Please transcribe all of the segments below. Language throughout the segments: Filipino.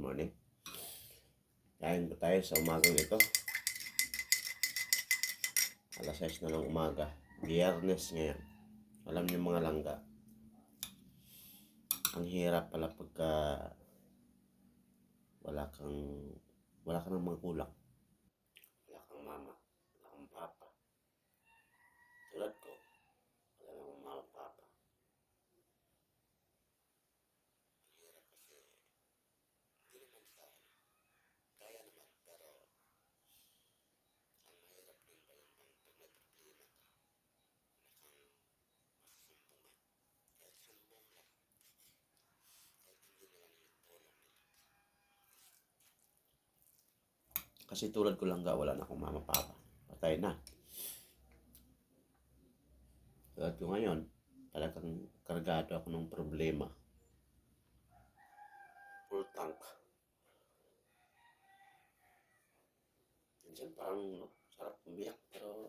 morning. Kain po tayo sa umagang ito. Alas 6 na ng umaga. Biyernes ngayon. Alam niyo mga langga. Ang hirap pala pagka wala kang wala kang mga kulang. Wala kang mama. Wala kang papa. Tulad ko. Wala kang mama papa. Hirap kasi hindi naman sa kaya naman pero ang mahirap din pa yung pag pag may problema ka wala kang masasumpungan kahit sumbong lang kahit hindi na lang yung tulong nila kasi tulad ko lang ga wala na akong mama papa patay na tulad ko ngayon talagang kargado ako ng problema full tank Minsan parang no, sarap umiyak pero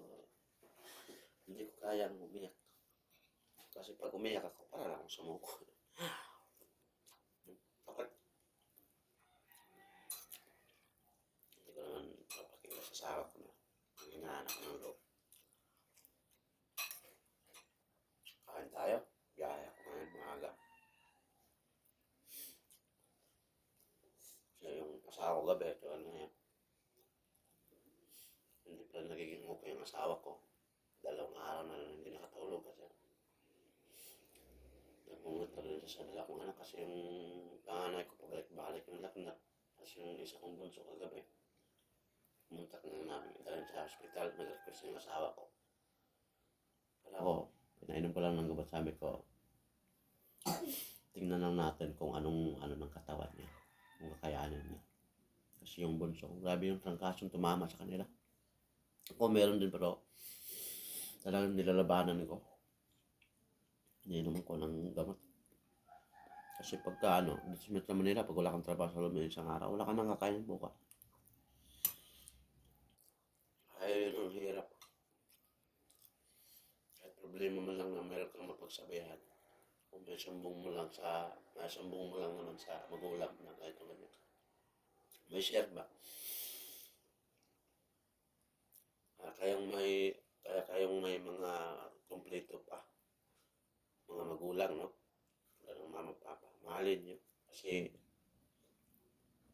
hindi ko kayang umiyak. Kasi pag umiyak ako, parang akong sumuko. Bakit? Hindi ko naman papakita sa asawa ko na hinahanap ko ng loob. Kain tayo. Gaya ko ngayon maaga. Siya yung asawa ko gabi. Ito ano yan hindi pa nagiging okay ang asawa ko. Dalawang araw na lang hindi nakatulog kasi namungot na rin sa dala kong anak kasi yung panganay ko pabalik-balik yung laknat. Tapos yung isa kong bunso kagabi. Pumuntak na namin dalhin sa hospital. Nag-request yung asawa ko. Pero ako, pinainom ko lang ng gabat sabi ko, tingnan lang natin kung anong ano ng katawan niya. Kung kakayanin niya. Kasi yung bunso, grabe yung trangkasong tumama sa kanila. Ako meron din pero talagang nilalabanan ko. Iniinom ko ng gamot. Kasi pagka ano, dito sa Metro Manila, pag wala kang trabaho sa loob ng isang araw, wala ka nang kakain buka. Ay, ang hirap. Kahit problema mo lang na meron kang mapagsabihan. Kung may sumbong mo lang sa, may sumbong mo lang naman sa magulang na kahit ganyan. May share ba? Ah, kayang may kaya kayong may mga kumpleto pa. Mga magulang no? Ng mama papa. Mahalin nyo. Kasi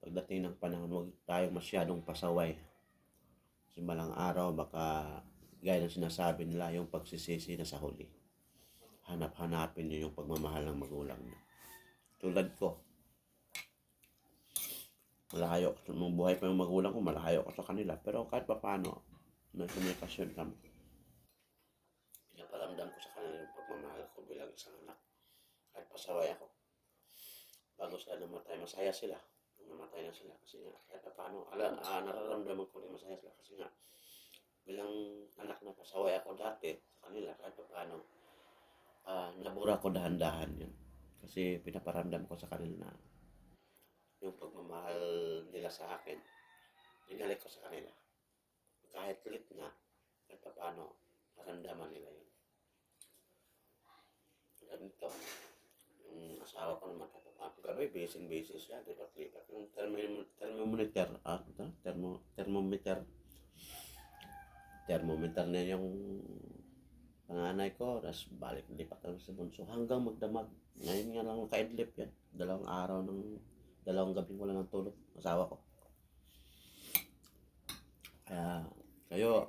pagdating ng panahon huwag tayong masyadong pasaway. Kasi malang araw baka gaya ng sinasabi nila yung pagsisisi na sa huli. Hanap-hanapin nyo yung pagmamahal ng magulang nyo. Tulad ko malayo nung buhay pa yung magulang ko malayo ko sa kanila pero kahit pa paano may komunikasyon kami. Pinaparamdam ko sa kanila yung pagmamahal ko bilang isang anak. Kahit pasaway ako. Bago sila namatay, masaya sila. Nung namatay na sila. Kasi nga, kahit pa paano, ala, ah, nararamdaman ko rin masaya sila. Kasi nga, bilang anak na pasaway ako dati sa kanila, kahit pa paano, ah, nabura ko dahan-dahan yun. Kasi pinaparamdam ko sa kanila na yung pagmamahal nila sa akin, binalik ko sa kanila kahit lit na, kahit pa paano, naramdaman nila yun. Ganito, yung asawa ko naman, paano, gabi, basing-basis siya, di ba, lipat. Yung thermo- thermometer, ah, thermo, thermometer, thermometer na yung panganay ko, tapos balik, lipat kami sa bunso, hanggang magdamag. Ngayon nga lang nakaidlip yan. Dalawang araw ng, dalawang gabi wala ng tulog, asawa ko. Kaya, kayo,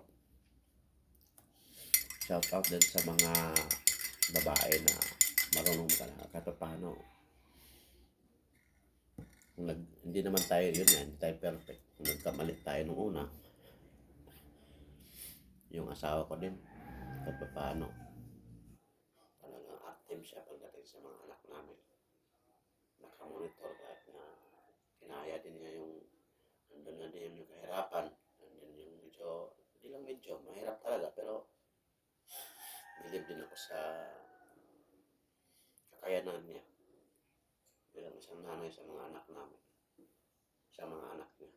shout out din sa mga babae na marunong talaga kahit pa paano. Nag, hindi naman tayo yun yan, hindi tayo perfect. Nagkamali tayo nung una, yung asawa ko din, kahit pa paano. Talagang active siya pagdating sa mga anak namin. Nakamonitor kahit na kinaya din niya yung nandun na din yung kahirapan. Nandun yung medyo, hindi lang medyo, mahirap talaga pero bilib din ako sa kakayanan niya. Bilang isang nanay sa mga anak namin. Sa mga anak niya.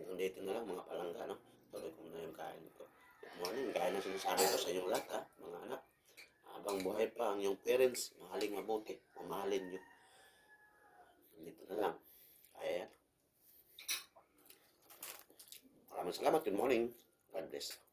Hanggang dito na lang mga palangga no? Tuloy ko na yung kain ko. Good morning. Gaya na sinasabi ko sa inyong lahat ha? Mga anak habang buhay pa ang iyong parents, mahaling mabuti, mamahalin nyo. Dito na lang. Kaya yan. Maraming salamat. Good morning. God bless.